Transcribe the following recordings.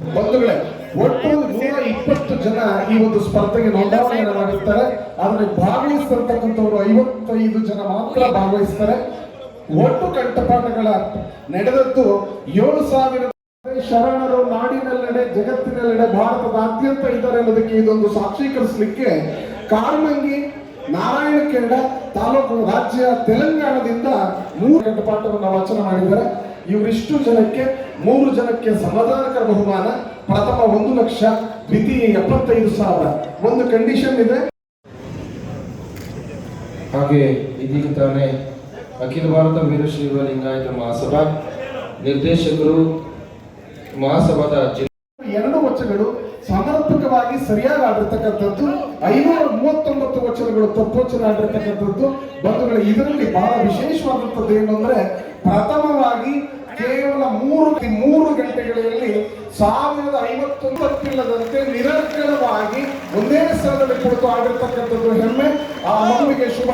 ಬಂಧುಗಳೇ, ಒಟ್ಟು ನೂರ ಇಪ್ಪತ್ತು ಜನ ಈ ಒಂದು ಸ್ಪರ್ಧೆಗೆ ನೋಂದಣಿಯನ್ನು ಮಾಡಿರ್ತಾರೆ ಆದರೆ ಭಾಗವಹಿಸಿರ್ತಕ್ಕಂಥವ್ರು ಐವತ್ತೈದು ಜನ ಮಾತ್ರ ಭಾಗವಹಿಸ್ತಾರೆ. ಒಟ್ಟು ಕಂಠಪಾಠಗಳ ನಡೆದದ್ದು ಏಳು ಸಾವಿರ ಶರಣರು ನಾಡಿನೆಲ್ಲೆಡೆ ಭಾರತದ ಭಾರತದಾದ್ಯಂತ ಇದ್ದಾರೆ ಅನ್ನೋದಕ್ಕೆ ಇದೊಂದು ಸಾಕ್ಷೀಕರಿಸಲಿಕ್ಕೆ ಕಾರ್ಮಂಗಿ ನಾರಾಯಣ ತಾಲೂಕು ರಾಜ್ಯ ತೆಲಂಗಾಣದಿಂದ ಮೂರು ಕಂಠಪಾಠವನ್ನು ವಚನ ಮಾಡಿದ್ದಾರೆ. ಇವರಿಷ್ಟು ಜನಕ್ಕೆ ಮೂರು ಜನಕ್ಕೆ ಸಮಾಧಾನಕರ ಬಹುಮಾನ ಪ್ರಥಮ ಒಂದು ಲಕ್ಷ ದ್ವಿತೀಯ ಎಪ್ಪತ್ತೈದು ಸಾವಿರ. ಒಂದು ಕಂಡೀಷನ್ ಇದೆ. ಹಾಗೆ ಇದೀಗ ತಾನೇ ಅಖಿಲ ಭಾರತ ವೀರಶೈವ ಲಿಂಗಾಯತ ಮಹಾಸಭಾ ನಿರ್ದೇಶಕರು ಮಹಾಸಭಾದ ಎರಡು ವರ್ಷಗಳು ವಚನಗಳು ಸಮರ್ಪಕವಾಗಿ ಸರಿಯಾಗಿ ಆಡಿರ್ತಕ್ಕಂಥದ್ದು, ಐನೂರ ಮೂವತ್ತೊಂಬತ್ತು ವಚನಗಳು ತತ್ವಚನ ಆಡಿರ್ತಕ್ಕಂಥದ್ದು, ಬಂಧುಗಳು, ಇದರಲ್ಲಿ ಬಹಳ ವಿಶೇಷವಾದಂಥದ್ದು ಏನು ಪ್ರಥಮವಾಗಿ ಕೇವಲ ಮೂರು ಮೂರು ಗಂಟೆಗಳಲ್ಲಿ ಸಾವಿರದ ಐವತ್ತೊಂಬತ್ತಿಲ್ಲದಂತೆ ನಿರಂತರವಾಗಿ ಒಂದೇ ಸ್ಥಳದಲ್ಲಿ ಕುಳಿತು ಆಡಿರ್ತಕ್ಕಂಥದ್ದು ಹೆಮ್ಮೆ. ಆ ಮಗುವಿಗೆ ಶುಭ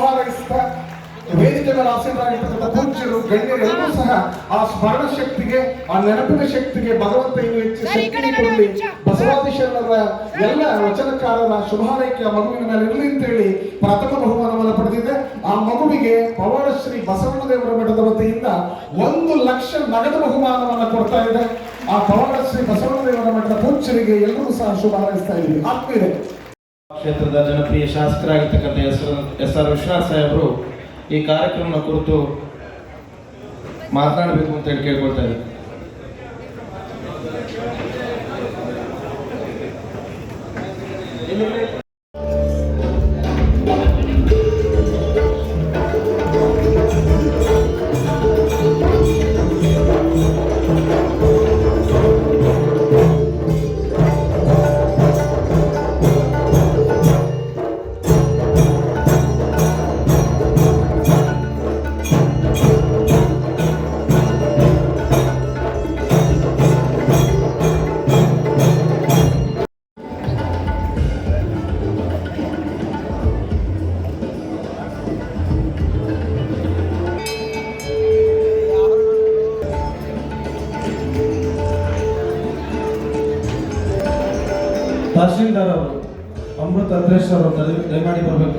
ವೇದಿಕೆ ಮೇಲೆ ಆಸೀನರಾಗಿರ್ತಕ್ಕಂಥ ಪೂಜ್ಯರು ಗಣ್ಯರೆಲ್ಲರೂ ಸಹ ಆ ಸ್ಮರಣ ಶಕ್ತಿಗೆ ಆ ನೆನಪಿನ ಶಕ್ತಿಗೆ ಭಗವಂತ ಇನ್ನು ಹೆಚ್ಚು ಶಕ್ತಿ ಕೊಡಲಿ. ಬಸವಾದಿಶರಣರ ಎಲ್ಲ ವಚನಕಾರರ ಶುಭಾರೈಕೆ ಆ ಮಗುವಿನ ಮೇಲೆ ಇರಲಿ ಅಂತೇಳಿ ಪ್ರಥಮ ಬಹುಮಾನವನ್ನು ಪಡೆದಿದೆ. ಆ ಮಗುವಿಗೆ ಪವಾಡ ಶ್ರೀ ಬಸವಣ್ಣದೇವರ ಮಠದ ವತಿಯಿಂದ ಒಂದು ಲಕ್ಷ ನಗದು ಬಹುಮಾನವನ್ನು ಕೊಡ್ತಾ ಇದೆ. ಆ ಪವಾಡ ಶ್ರೀ ಬಸವಣ್ಣದೇವರ ಮಠದ ಪೂಜ್ಯರಿಗೆ ಎಲ್ಲರೂ ಸಹ ಶುಭ ಹಾರೈಸ್ತಾ ಇದ್ದೀವಿ. ಆತ್ಮೀಯರೇ. ಕ್ಷೇತ್ರದ ಜನಪ್ರಿಯ ಶಾಸಕರಾಗಿರ್ತಕ್ಕಂಥ ಎಸ್ ಎಸ್ ಆರ್ ವಿಶ್ವನಾಥ್ ಸಾಹೇಬರು ಈ ಕಾರ್ಯಕ್ರಮದ ಕುರಿತು ಮಾತನಾಡಬೇಕು ಅಂತ ಹೇಳಿ ಕೇಳ್ಕೊಳ್ತಾ ಇದ್ದೀನಿ. ತಹಶೀಲ್ದಾರ್ ಅಮೃತ ಅದ್ರೇಶ್ ಅವರು ದಯ- ದಯಮಾಡಿ ಬರಬೇಕು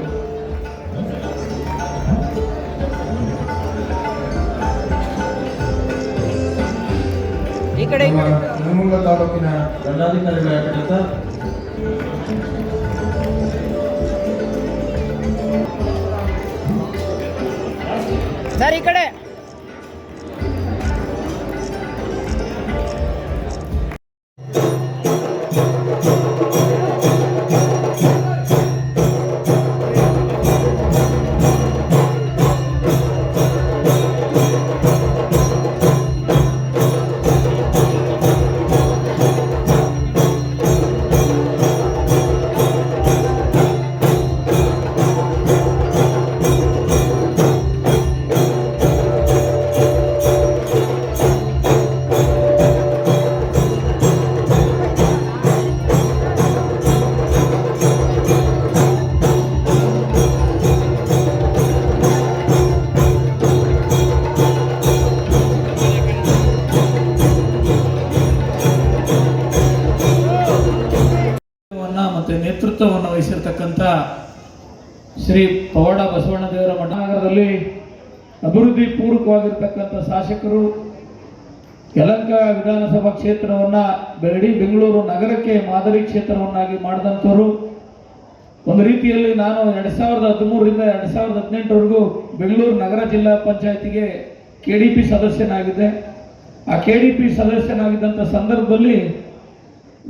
ಅಭಿವೃದ್ಧಿ ಪೂರ್ವಕವಾಗಿರ್ತಕ್ಕಂಥ ಶಾಸಕರು ಯಲಂಕ ವಿಧಾನಸಭಾ ಕ್ಷೇತ್ರವನ್ನ ಬೆರಡಿ ಬೆಂಗಳೂರು ನಗರಕ್ಕೆ ಮಾದರಿ ಕ್ಷೇತ್ರವನ್ನಾಗಿ ಮಾಡಿದಂಥವರು. ಒಂದು ರೀತಿಯಲ್ಲಿ ನಾನು ಎರಡು ಸಾವಿರದ ಹದಿಮೂರರಿಂದ ಎರಡು ಸಾವಿರದ ಹದಿನೆಂಟರವರೆಗೂ ಬೆಂಗಳೂರು ನಗರ ಜಿಲ್ಲಾ ಪಂಚಾಯತಿಗೆ ಕೆ ಡಿ ಪಿ ಸದಸ್ಯನಾಗಿದ್ದೆ. ಆ ಕೆ ಡಿ ಪಿ ಸದಸ್ಯನಾಗಿದ್ದಂಥ ಸಂದರ್ಭದಲ್ಲಿ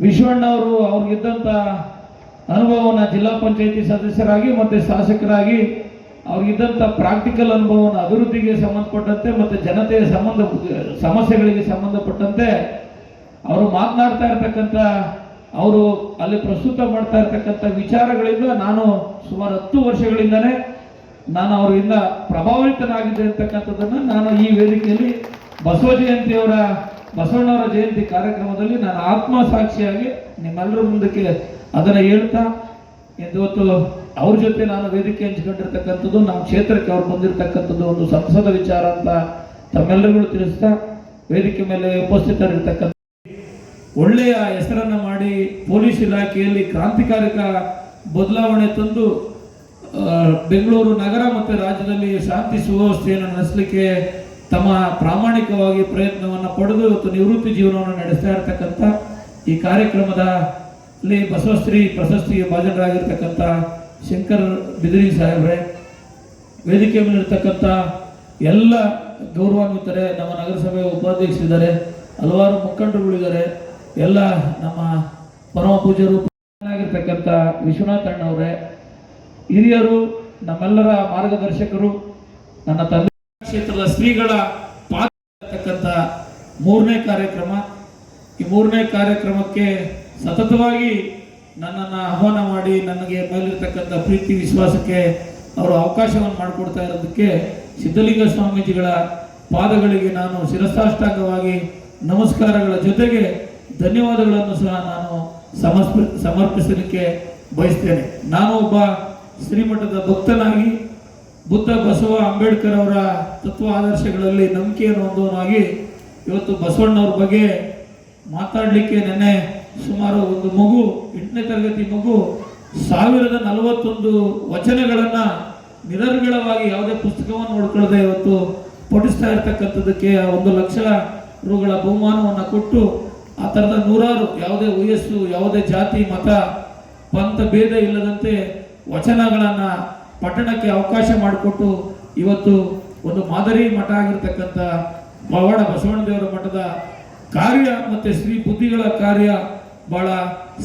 ವಿಶ್ವಣ್ಣ ಅವರು ಅವ್ರಿಗಿದ್ದಂಥ ಅನುಭವವನ್ನು ಜಿಲ್ಲಾ ಪಂಚಾಯತಿ ಸದಸ್ಯರಾಗಿ ಮತ್ತು ಶಾಸಕರಾಗಿ ಅವ್ರಿಗಿದ್ದಂಥ ಪ್ರಾಕ್ಟಿಕಲ್ ಅನುಭವವನ್ನು ಅಭಿವೃದ್ಧಿಗೆ ಸಂಬಂಧಪಟ್ಟಂತೆ ಮತ್ತು ಜನತೆಯ ಸಂಬಂಧ, ಸಮಸ್ಯೆಗಳಿಗೆ ಸಂಬಂಧಪಟ್ಟಂತೆ ಅವರು ಮಾತನಾಡ್ತಾ ಇರ್ತಕ್ಕಂಥ, ಅವರು ಅಲ್ಲಿ ಪ್ರಸ್ತುತ ಮಾಡ್ತಾ ಇರ್ತಕ್ಕಂಥ ವಿಚಾರಗಳಿಂದ ನಾನು ಸುಮಾರು ಹತ್ತು ವರ್ಷಗಳಿಂದನೇ ನಾನು ಅವರಿಂದ ಪ್ರಭಾವಿತನಾಗಿದ್ದೆ ಅಂತಕ್ಕಂಥದ್ದನ್ನು ನಾನು ಈ ವೇದಿಕೆಯಲ್ಲಿ ಬಸವ ಜಯಂತಿಯವರ, ಬಸವಣ್ಣವರ ಜಯಂತಿ ಕಾರ್ಯಕ್ರಮದಲ್ಲಿ ನಾನು ಆತ್ಮ ಸಾಕ್ಷಿಯಾಗಿ ನಿಮ್ಮೆಲ್ಲರ ಮುಂದಕ್ಕೆ ಅದನ್ನು ಹೇಳ್ತಾ ಇವತ್ತು ಅವ್ರ ಜೊತೆ ನಾನು ವೇದಿಕೆ ಹಂಚಿಕೊಂಡಿರ್ತಕ್ಕಂಥದ್ದು, ನಮ್ಮ ಕ್ಷೇತ್ರಕ್ಕೆ ಅವ್ರು ಬಂದಿರತಕ್ಕಂಥದ್ದು ಒಂದು ಸಂಸದ ವಿಚಾರ ಅಂತ ತಮ್ಮೆಲ್ಲರಿಗೂ ತಿಳಿಸ್ತಾ ವೇದಿಕೆ ಮೇಲೆ ಉಪಸ್ಥಿತರಿರ್ತಕ್ಕಂಥ ಒಳ್ಳೆಯ ಹೆಸರನ್ನು ಮಾಡಿ ಪೊಲೀಸ್ ಇಲಾಖೆಯಲ್ಲಿ ಕ್ರಾಂತಿಕಾರಕ ಬದಲಾವಣೆ ತಂದು ಬೆಂಗಳೂರು ನಗರ ಮತ್ತು ರಾಜ್ಯದಲ್ಲಿ ಶಾಂತಿ ಸುವ್ಯವಸ್ಥೆಯನ್ನು ನಡೆಸಲಿಕ್ಕೆ ತಮ್ಮ ಪ್ರಾಮಾಣಿಕವಾಗಿ ಪ್ರಯತ್ನವನ್ನು ಪಡೆದು ಇವತ್ತು ನಿವೃತ್ತಿ ಜೀವನವನ್ನು ನಡೆಸ್ತಾ ಇರತಕ್ಕಂಥ ಈ ಕಾರ್ಯಕ್ರಮದಲ್ಲಿ ಬಸವಶ್ರೀ ಪ್ರಶಸ್ತಿಗೆ ಭಾಜನರಾಗಿರ್ತಕ್ಕಂಥ ಶಂಕರ್ ಬಿದಿರಿ ಸಾಹೇಬ್ರೆ, ವೇದಿಕೆ ಮೇಲಿರ್ತಕ್ಕಂಥ ಎಲ್ಲ ಗೌರವಾನ್ವಿತರೆ, ನಮ್ಮ ನಗರಸಭೆ ಉಪಾಧ್ಯಕ್ಷರಿದ್ದಾರೆ, ಹಲವಾರು ಮುಖಂಡರುಗಳಿದ್ದಾರೆ, ಎಲ್ಲ ನಮ್ಮ ಪರಮ ಪೂಜರು ಆಗಿರ್ತಕ್ಕಂಥ ವಿಶ್ವನಾಥ್ ಅಣ್ಣವರೇ ಹಿರಿಯರು, ನಮ್ಮೆಲ್ಲರ ಮಾರ್ಗದರ್ಶಕರು, ನನ್ನ ತಂದೆ ಕ್ಷೇತ್ರದ ಶ್ರೀಗಳ ಪಾತ್ರಕ್ಕಂಥ ಮೂರನೇ ಕಾರ್ಯಕ್ರಮ. ಈ ಮೂರನೇ ಕಾರ್ಯಕ್ರಮಕ್ಕೆ ಸತತವಾಗಿ ನನ್ನನ್ನು ಆಹ್ವಾನ ಮಾಡಿ ನನಗೆ ಮೇಲಿರ್ತಕ್ಕಂಥ ಪ್ರೀತಿ, ವಿಶ್ವಾಸಕ್ಕೆ ಅವರು ಅವಕಾಶವನ್ನು ಮಾಡಿಕೊಡ್ತಾ ಇರೋದಕ್ಕೆ ಸಿದ್ಧಲಿಂಗ ಸ್ವಾಮೀಜಿಗಳ ಪಾದಗಳಿಗೆ ನಾನು ಶಿರಸಾಷ್ಟಾಂಗವಾಗಿ ನಮಸ್ಕಾರಗಳ ಜೊತೆಗೆ ಧನ್ಯವಾದಗಳನ್ನು ಸಹ ನಾನು ಸಮರ್ಪ, ಸಮರ್ಪಿಸಲಿಕ್ಕೆ ಬಯಸ್ತೇನೆ. ನಾನು ಒಬ್ಬ ಶ್ರೀಮಠದ ಭಕ್ತನಾಗಿ ಬುದ್ಧ ಬಸವ ಅಂಬೇಡ್ಕರ್ ಅವರ ತತ್ವ ಆದರ್ಶಗಳಲ್ಲಿ ನಂಬಿಕೆಯನ್ನು ಹೊಂದುವನಾಗಿ ಇವತ್ತು ಬಸವಣ್ಣವ್ರ ಬಗ್ಗೆ ಮಾತಾಡಲಿಕ್ಕೆ ನೆನ್ನೆ ಸುಮಾರು ಒಂದು ಮಗು, ಎಂಟನೇ ತರಗತಿ ಮಗು, ಸಾವಿರದ ನಲವತ್ತೊಂದು ವಚನಗಳನ್ನ ನಿರರ್ಗಳವಾಗಿ ಯಾವುದೇ ಪುಸ್ತಕವನ್ನು ನೋಡ್ಕೊಳ್ಳದೆ ಇವತ್ತು ಪಠಿಸ್ತಾ ಇರ್ತಕ್ಕಂಥದ್ದಕ್ಕೆ ಆ ಒಂದು ಲಕ್ಷ ರುಗಳ ಬಹುಮಾನವನ್ನು ಕೊಟ್ಟು ಆ ಥರದ ನೂರಾರು ಯಾವುದೇ ವಯಸ್ಸು, ಯಾವುದೇ ಜಾತಿ, ಮತ, ಪಂಥ ಭೇದ ಇಲ್ಲದಂತೆ ವಚನಗಳನ್ನು ಪಠಣಕ್ಕೆ ಅವಕಾಶ ಮಾಡಿಕೊಟ್ಟು ಇವತ್ತು ಒಂದು ಮಾದರಿ ಮಠ ಆಗಿರ್ತಕ್ಕಂಥ ಪವಾಡ ಬಸವಣ್ಣದೇವರ ಮಠದ ಕಾರ್ಯ ಮತ್ತು ಶ್ರೀ ಬುದ್ಧಿಗಳ ಕಾರ್ಯ ಬಹಳ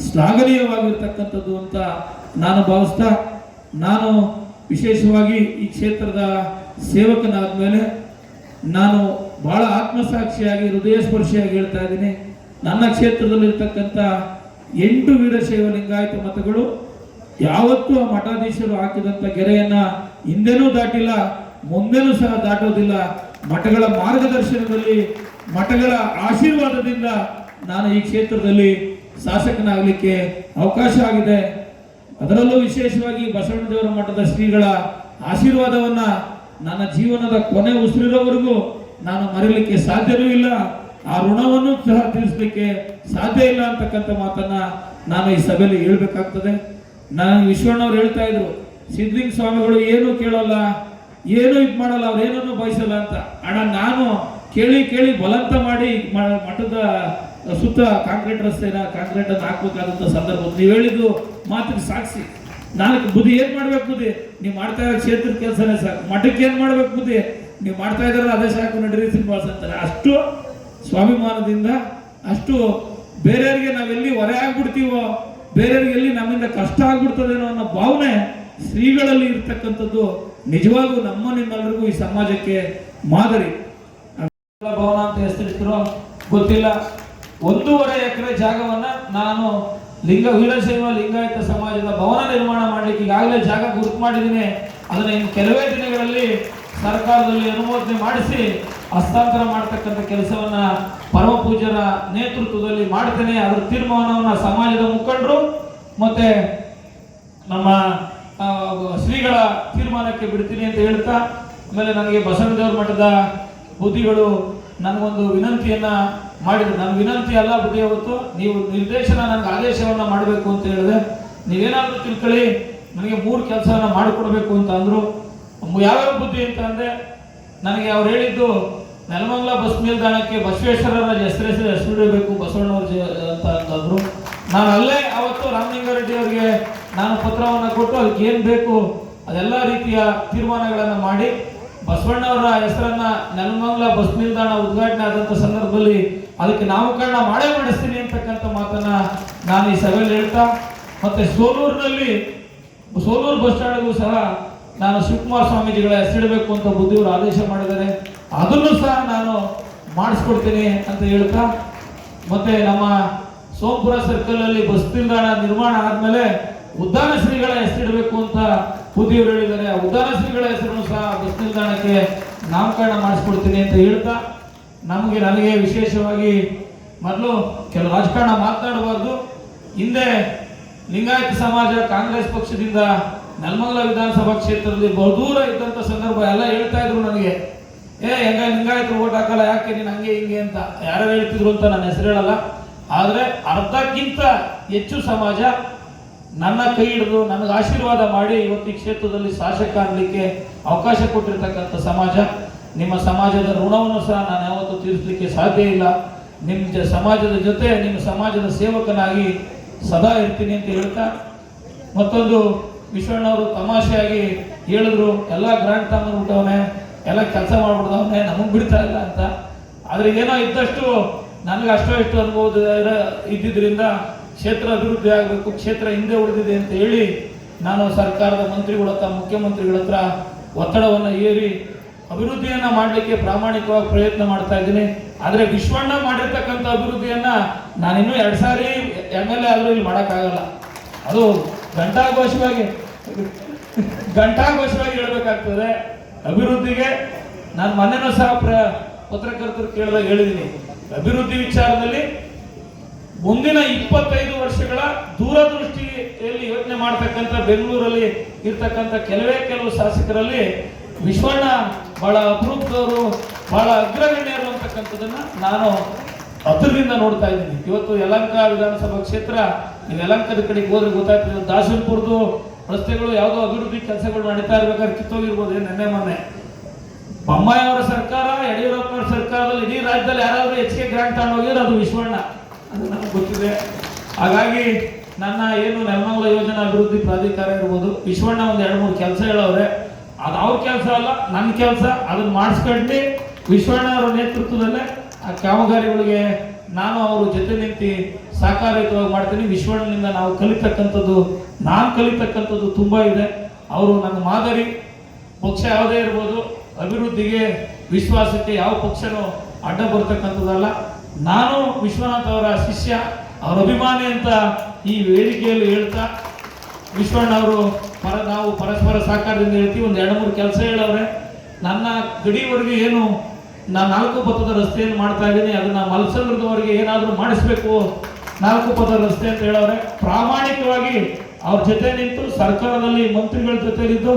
ಶ್ಲಾಘನೀಯವಾಗಿರ್ತಕ್ಕಂಥದ್ದು ಅಂತ ನಾನು ಭಾವಿಸ್ತಾ, ನಾನು ವಿಶೇಷವಾಗಿ ಈ ಕ್ಷೇತ್ರದ ಸೇವಕನಾದ ಮೇಲೆ ನಾನು ಬಹಳ ಆತ್ಮಸಾಕ್ಷಿಯಾಗಿ ಹೃದಯ ಸ್ಪರ್ಶಿಯಾಗಿ ಹೇಳ್ತಾ ಇದ್ದೀನಿ. ನನ್ನ ಕ್ಷೇತ್ರದಲ್ಲಿರ್ತಕ್ಕಂಥ ಎಂಟು ವೀರಶೈವ ಲಿಂಗಾಯತ ಮತಗಳು ಯಾವತ್ತೂ ಆ ಮಠಾಧೀಶರು ಹಾಕಿದಂಥ ಗೆರೆಯನ್ನ ಹಿಂದೆನೂ ದಾಟಿಲ್ಲ, ಮುಂದೆನೂ ಸಹ ದಾಟೋದಿಲ್ಲ. ಮಠಗಳ ಮಾರ್ಗದರ್ಶನದಲ್ಲಿ, ಮಠಗಳ ಆಶೀರ್ವಾದದಿಂದ ನಾನು ಈ ಕ್ಷೇತ್ರದಲ್ಲಿ ಶಾಸಕನಾಗಲಿಕ್ಕೆ ಅವಕಾಶ ಆಗಿದೆ. ಅದರಲ್ಲೂ ವಿಶೇಷವಾಗಿ ಬಸವಣ್ಣದೇವರ ಮಠದ ಶ್ರೀಗಳ ಆಶೀರ್ವಾದವನ್ನ ನನ್ನ ಜೀವನದ ಕೊನೆ ಉಸಿರಿರೋವರೆಗೂ ನಾನು ಮರೀಲಿಕ್ಕೆ ಸಾಧ್ಯವೂ ಇಲ್ಲ. ಆ ಋಣವನ್ನು ಸಹ ತೀರಿಸಲಿಕ್ಕೆ ಸಾಧ್ಯ ಇಲ್ಲ ಅಂತಕ್ಕಂಥ ಮಾತನ್ನ ನಾನು ಈ ಸಭೆಯಲ್ಲಿ ಹೇಳ್ಬೇಕಾಗ್ತದೆ. ನಾನು ವಿಶ್ವಣ್ಣವ್ರು ಹೇಳ್ತಾ ಇದ್ರು, ಸಿದ್ಧಲಿಂಗ ಸ್ವಾಮಿಗಳು ಏನು ಕೇಳಲ್ಲ, ಏನು ಇದು ಮಾಡಲ್ಲ, ಅವ್ರು ಏನನ್ನು ಬಯಸಲ್ಲ ಅಂತ. ಅಣ್ಣ, ನಾನು ಕೇಳಿ ಕೇಳಿ ಬಲಂತ ಮಾಡಿ ಮಠದ ಸುತ್ತ ಕಾಂಕ್ರೀಟ್ ರಸ್ತೆನ ಕಾಂಕ್ರೀಟ್ ಅನ್ನು ಹಾಕ್ಬೇಕಾದಂತ ಸಂದರ್ಭ. ನೀವು ಹೇಳಿದ್ದು ಮಾತಿಗೆ ಸಾಕ್ಷಿ. ನಾಲ್ಕು ಬುದ್ಧಿ ಏನು ಮಾಡ್ಬೇಕು ಬುದ್ಧಿ? ನೀವು ಮಾಡ್ತಾ ಇರೋ ಕ್ಷೇತ್ರದ ಕೆಲಸನೇ ಸಾಕು. ಮಠಕ್ಕೆ ಏನು ಮಾಡ್ಬೇಕು ಬುದ್ಧಿ? ನೀವು ಮಾಡ್ತಾ ಇದಾರೆ ಅದೇ ಸಾಕು ನಡೀರಿ ಶ್ರೀನಿವಾಸ ಅಂತಾರೆ. ಅಷ್ಟು ಸ್ವಾಭಿಮಾನದಿಂದ, ಅಷ್ಟು ಬೇರೆಯವರಿಗೆ ನಾವೆಲ್ಲಿ ಹೊರೆ ಆಗ್ಬಿಡ್ತೀವೋ, ಬೇರೆಯವ್ರಿಗೆ ಎಲ್ಲಿ ನಮ್ಮಿಂದ ಕಷ್ಟ ಆಗ್ಬಿಡ್ತದೇನೋ ಅನ್ನೋ ಭಾವನೆ ಶ್ರೀಗಳಲ್ಲಿ ಇರ್ತಕ್ಕಂಥದ್ದು ನಿಜವಾಗೂ ನಮ್ಮ ನಿಮ್ಮೆಲ್ಲರಿಗೂ ಈ ಸಮಾಜಕ್ಕೆ ಮಾದರಿ. ಭವನ ಅಂತ ಹೆಸರಿಸ್ತಿರೋ ಗೊತ್ತಿಲ್ಲ. ಒಂದೂವರೆ ಎಕರೆ ಜಾಗವನ್ನ ನಾನು ಲಿಂಗ, ವೀರಶೈವ ಲಿಂಗಾಯತ ಸಮಾಜದ ಭವನ ನಿರ್ಮಾಣ ಮಾಡಲಿಕ್ಕೆ ಈಗಾಗಲೇ ಜಾಗ ಗುರುತು ಮಾಡಿದ್ದೀನಿ. ಅದನ್ನ ಇನ್ನು ಕೆಲವೇ ದಿನಗಳಲ್ಲಿ ಸರ್ಕಾರದಲ್ಲಿ ಅನುಮೋದನೆ ಮಾಡಿಸಿ ಹಸ್ತಾಂತರ ಮಾಡ್ತಕ್ಕಂಥ ಕೆಲಸವನ್ನ ಪರಮ ಪೂಜ್ಯರ ನೇತೃತ್ವದಲ್ಲಿ ಮಾಡ್ತೇನೆ. ಅದರ ತೀರ್ಮಾನವನ್ನು ಸಮಾಜದ ಮುಖಂಡರು ಮತ್ತೆ ನಮ್ಮ ಶ್ರೀಗಳ ತೀರ್ಮಾನಕ್ಕೆ ಬಿಡ್ತೀನಿ ಅಂತ ಹೇಳ್ತಾ, ಆಮೇಲೆ ನನಗೆ ಬಸವನದೇವರ ಮಠದ ಬುದ್ಧಿಗಳು ನನಗೊಂದು ವಿನಂತಿಯನ್ನ ಮಾಡಿದ್ರು ನನ್ನ ವಿನಂತಿ ಅಲ್ಲ ಬುದ್ಧಿ ಅವತ್ತು. ನೀವು ನಿರ್ದೇಶನ ನನಗೆ ಆದೇಶವನ್ನು ಮಾಡಬೇಕು ಅಂತ ಹೇಳಿದೆ. ನೀವೇನಾದರೂ ತಿಳ್ಕೊಳ್ಳಿ, ನನಗೆ ಮೂರು ಕೆಲಸವನ್ನ ಮಾಡಿಕೊಡ್ಬೇಕು ಅಂತ ಅಂದರು. ಯಾವ್ಯಾವ ಬುದ್ಧಿ ಅಂತ ಅಂದ್ರೆ, ನನಗೆ ಅವ್ರು ಹೇಳಿದ್ದು, ನೆಲಮಂಗಲ ಬಸ್ ನಿಲ್ದಾಣಕ್ಕೆ ಬಸವೇಶ್ವರರ ಹೆಸರು ಹೆಸರಿಡಬೇಕು ಬಸವಣ್ಣವ್ರ ಅಂತ ಅಂತಂದ್ರು ನಾನು ಅಲ್ಲೇ ಅವತ್ತು ರಾಮಲಿಂಗಾರೆಡ್ಡಿ ಅವರಿಗೆ ನಾನು ಪತ್ರವನ್ನು ಕೊಟ್ಟು ಅದಕ್ಕೆ ಏನು ಬೇಕು, ಅದೆಲ್ಲ ರೀತಿಯ ತೀರ್ಮಾನಗಳನ್ನು ಮಾಡಿ, ಬಸವಣ್ಣವರ ಹೆಸರನ್ನ ನೆಲಮಂಗಲ ಬಸ್ ನಿಲ್ದಾಣ ಉದ್ಘಾಟನೆ ಆದಂಥ ಸಂದರ್ಭದಲ್ಲಿ ಅದಕ್ಕೆ ನಾಮಕರಣ ಮಾಡೇ ಮಾಡಿಸ್ತೀನಿ ಅಂತಕ್ಕಂಥ ಮಾತನ್ನ ನಾನು ಈ ಸಭೆಯಲ್ಲಿ ಹೇಳ್ತಾ, ಮತ್ತೆ ಸೋಲೂರಿನಲ್ಲಿ, ಸೋಲೂರು ಬಸ್ ಸ್ಟ್ಯಾಂಡ್ಗೂ ಸಹ ನಾನು ಶಿವಕುಮಾರ ಸ್ವಾಮೀಜಿಗಳ ಹೆಸರಿಡಬೇಕು ಅಂತ ಬುದ್ಧಿಯವರು ಆದೇಶ ಮಾಡಿದ್ದಾರೆ. ಅದನ್ನು ಸಹ ನಾನು ಮಾಡಿಸ್ಕೊಡ್ತೀನಿ ಅಂತ ಹೇಳ್ತಾ, ಮತ್ತೆ ನಮ್ಮ ಸೋಮಪುರ ಸರ್ಕಲ್ ಅಲ್ಲಿ ಬಸ್ ನಿಲ್ದಾಣ ನಿರ್ಮಾಣ ಆದಮೇಲೆ ಉದ್ದಾನ ಶ್ರೀಗಳ ಹೆಸರಿಡಬೇಕು ಅಂತ ಬುದ್ಧಿಯವರು ಹೇಳಿದ್ದಾರೆ. ಉದ್ದಾನ ಶ್ರೀಗಳ ಹೆಸರನ್ನು ಸಹ ಬಸ್ ನಿಲ್ದಾಣಕ್ಕೆ ನಾಮಕರಣ ಮಾಡಿಸ್ಕೊಡ್ತೀನಿ ಅಂತ ಹೇಳ್ತಾ ನಮಗೆ ನನಗೆ ವಿಶೇಷವಾಗಿ ಮೊದಲು ಕೆಲವು ರಾಜಕಾರಣ ಮಾತನಾಡಬಾರ್ದು ಹಿಂದೆ ಲಿಂಗಾಯತ ಸಮಾಜ ಕಾಂಗ್ರೆಸ್ ಪಕ್ಷದಿಂದ ನೆಲಮಂಗಲ ವಿಧಾನಸಭಾ ಕ್ಷೇತ್ರದಲ್ಲಿ ಬಹುದೂರ ಇದ್ದಂಥ ಸಂದರ್ಭ ಎಲ್ಲ ಹೇಳ್ತಾ ಇದ್ರು ನನಗೆ. ಏ, ಹೆಂಗ ಲಿಂಗಾಯತರು ಓಟ್ ಹಾಕಲ್ಲ, ಯಾಕೆ ನೀನು ಹಂಗೆ ಹಿಂಗೆ ಅಂತ? ಯಾರು ಹೇಳ್ತಿದ್ರು ಅಂತ ನನ್ನ ಹೆಸರು ಹೇಳಲ್ಲ. ಆದರೆ ಅರ್ಧಕ್ಕಿಂತ ಹೆಚ್ಚು ಸಮಾಜ ನನ್ನ ಕೈ ಹಿಡಿದು ನನಗೆ ಆಶೀರ್ವಾದ ಮಾಡಿ ಇವತ್ತು ಈ ಕ್ಷೇತ್ರದಲ್ಲಿ ಶಾಸಕ ಆಗಲಿಕ್ಕೆ ಅವಕಾಶ ಕೊಟ್ಟಿರ್ತಕ್ಕಂಥ ಸಮಾಜ. ನಿಮ್ಮ ಸಮಾಜದ ಋಣವನ್ನು ಸಹ ನಾನು ಯಾವತ್ತೂ ತೀರಿಸಲಿಕ್ಕೆ ಸಾಧ್ಯ ಇಲ್ಲ. ನಿಮ್ಮ ಜ ಸಮಾಜದ ಜೊತೆ ನಿಮ್ಮ ಸಮಾಜದ ಸೇವಕನಾಗಿ ಸದಾ ಇರ್ತೀನಿ ಅಂತ ಹೇಳ್ತಾ ಮತ್ತೊಂದು ವಿಶ್ವಣ್ಣವರು ತಮಾಷೆಯಾಗಿ ಹೇಳಿದ್ರು, ಎಲ್ಲ ಗ್ರಾಂಟ್ ತಗೊಂಡ್ಬಿಟ್ಟವನೆ ಎಲ್ಲ ಕೆಲಸ ಮಾಡ್ಬಿಡ್ದವನೆ, ನಮಗೆ ಬಿಡ್ತಾ ಇಲ್ಲ ಅಂತ. ಆದರೆ ಏನೋ ಇದ್ದಷ್ಟು ನನಗೆ ಅಷ್ಟೋ ಇಷ್ಟು ಅನುಭವದ ಇದ್ದಿದ್ದರಿಂದ ಕ್ಷೇತ್ರ ಅಭಿವೃದ್ಧಿ ಆಗಬೇಕು, ಕ್ಷೇತ್ರ ಹಿಂದೆ ಉಳಿದಿದೆ ಅಂತ ಹೇಳಿ ನಾನು ಸರ್ಕಾರದ ಮಂತ್ರಿಗಳ ಹತ್ರ ಮುಖ್ಯಮಂತ್ರಿಗಳ ಹತ್ರ ಒತ್ತಡವನ್ನು ಏರಿ ಅಭಿವೃದ್ಧಿಯನ್ನ ಮಾಡಲಿಕ್ಕೆ ಪ್ರಾಮಾಣಿಕವಾಗಿ ಪ್ರಯತ್ನ ಮಾಡ್ತಾ ಇದ್ದೀನಿ. ಆದರೆ ವಿಶ್ವಣ್ಣ ಮಾಡಿರ್ತಕ್ಕಂಥ ಅಭಿವೃದ್ಧಿಯನ್ನ ನಾನಿನ್ನೂ ಎರಡು ಸಾರಿ ಎಂ ಎಲ್ ಎ ಆದರೂ ಇಲ್ಲಿ ಮಾಡೋಕ್ಕಾಗಲ್ಲ. ಅದು ಘಂಟಾಘೋಷವಾಗಿ ಘಂಟಾಘೋಷವಾಗಿ ಹೇಳ್ಬೇಕಾಗ್ತದೆ. ಅಭಿವೃದ್ಧಿಗೆ ನಾನು ಮೊನ್ನೆನೂ ಸಹ ಪ್ರ, ಪತ್ರಕರ್ತರು ಕೇಳಿದಾಗ ಹೇಳಿದ್ದೀನಿ ಅಭಿವೃದ್ಧಿ ವಿಚಾರದಲ್ಲಿ ಮುಂದಿನ ಇಪ್ಪತ್ತೈದು ವರ್ಷಗಳ ದೂರದೃಷ್ಟಿಯಲ್ಲಿ ಯೋಚನೆ ಮಾಡ್ತಕ್ಕಂಥ ಬೆಂಗಳೂರಲ್ಲಿ ಇರ್ತಕ್ಕಂಥ ಕೆಲವೇ ಕೆಲವು ಶಾಸಕರಲ್ಲಿ ವಿಶ್ವಣ್ಣ ಬಹಳ ಅಪರೂಪದವರು, ಬಹಳ ಅಗ್ರಗಣ್ಯರು ಅಂತಕ್ಕಂಥದ್ದನ್ನ ನಾನು ಹತ್ತಿರದಿಂದ ನೋಡ್ತಾ ಇದ್ದೀನಿ. ಇವತ್ತು ಯಲಂಕ ವಿಧಾನಸಭಾ ಕ್ಷೇತ್ರ ನೀವು ಯಲಂಕದ ಕಡೆಗೆ ಹೋದ್ರೆ ಗೊತ್ತಾಗ್ತದೆ ದಾಸನ್ಪುರದು ರಸ್ತೆಗಳು ಯಾವುದೋ ಅಭಿವೃದ್ಧಿ ಕೆಲಸಗಳು ನಡೀತಾ ಇರ್ಬೇಕಾದ್ರೆ ಕಿತ್ತೋಗಿರ್ಬೋದು ನೆನ್ನೆ ಮೊನ್ನೆ. ಬೊಮ್ಮಾಯಿ ಅವರ ಸರ್ಕಾರ, ಯಡಿಯೂರಪ್ಪನವರ ಸರ್ಕಾರದಲ್ಲಿ ಇಡೀ ರಾಜ್ಯದಲ್ಲಿ ಯಾರಾದರೂ ಹೆಚ್ಚಿಗೆ ಗ್ರಾಂಟ್ ತಗೊಂಡೋಗಿದ್ರೆ ಅದು ವಿಶ್ವಣ್ಣ. ಅದು ನನಗೆ ಗೊತ್ತಿದೆ. ಹಾಗಾಗಿ ನನ್ನ ಏನು ನೆಲಮಂಗಲ ಯೋಜನಾ ಅಭಿವೃದ್ಧಿ ಪ್ರಾಧಿಕಾರ ಇರ್ಬೋದು, ವಿಶ್ವಣ್ಣ ಒಂದು ಎರಡು ಮೂರು ಕೆಲಸ ಹೇಳವ್ರೆ. ಅದು ಅವ್ರ ಕೆಲಸ ಅಲ್ಲ ನನ್ನ ಕೆಲಸ ಅದನ್ನ ಮಾಡಿಸ್ಕೊಂಡು ವಿಶ್ವಣ್ಣ ಅವರ ನೇತೃತ್ವದಲ್ಲೇ, ಆ ಕಾಮಗಾರಿಗಳಿಗೆ ನಾನು ಅವ್ರ ಜೊತೆ ನಿಂತು ಸಾಕಾರಯುತವಾಗಿ ಮಾಡ್ತೀನಿ. ವಿಶ್ವಣ್ಣನಿಂದ ನಾವು ಕಲಿತಕ್ಕಂಥದ್ದು, ನಾನು ಕಲಿತಕ್ಕಂಥದ್ದು ತುಂಬ ಇದೆ. ಅವರು ನನ್ನ ಮಾದರಿ. ಪಕ್ಷ ಯಾವುದೇ ಇರ್ಬೋದು, ಅಭಿವೃದ್ಧಿಗೆ, ವಿಶ್ವಾಸಕ್ಕೆ ಯಾವ ಪಕ್ಷನೂ ಅಡ್ಡ ಬರ್ತಕ್ಕಂಥದ್ದಲ್ಲ. ನಾನು ವಿಶ್ವನಾಥ್ ಅವರ ಶಿಷ್ಯ, ಅವರ ಅಭಿಮಾನಿ ಅಂತ ಈ ವೇದಿಕೆಯಲ್ಲಿ ಹೇಳ್ತಾ ವಿಶ್ವಣ್ಣ ಅವರು ಪರ ನಾವು ಪರಸ್ಪರ ಸಹಕಾರದಿಂದ ಹೇಳ್ತೀವಿ ಒಂದು ಎರಡು ಮೂರು ಕೆಲಸ ಹೇಳವ್ರೆ. ನನ್ನ ಗಡಿವರೆಗೆ ಏನು ನಾನು ನಾಲ್ಕು ಪಥದ ರಸ್ತೆಯನ್ನು ಮಾಡ್ತಾ ಇದ್ದೀನಿ ಅದನ್ನು ಮಲ್ಸಂದ್ರದವರೆಗೆ ಏನಾದರೂ ಮಾಡಿಸ್ಬೇಕು. ನಾಲ್ಕು ಪಥದ ರಸ್ತೆ ಅಂತ ಹೇಳವ್ರೆ. ಪ್ರಾಮಾಣಿಕವಾಗಿ ಅವ್ರ ಜೊತೆ ನಿಂತು ಸರ್ಕಾರದಲ್ಲಿ ಮಂತ್ರಿಗಳ ಜೊತೆ ನಿಂತು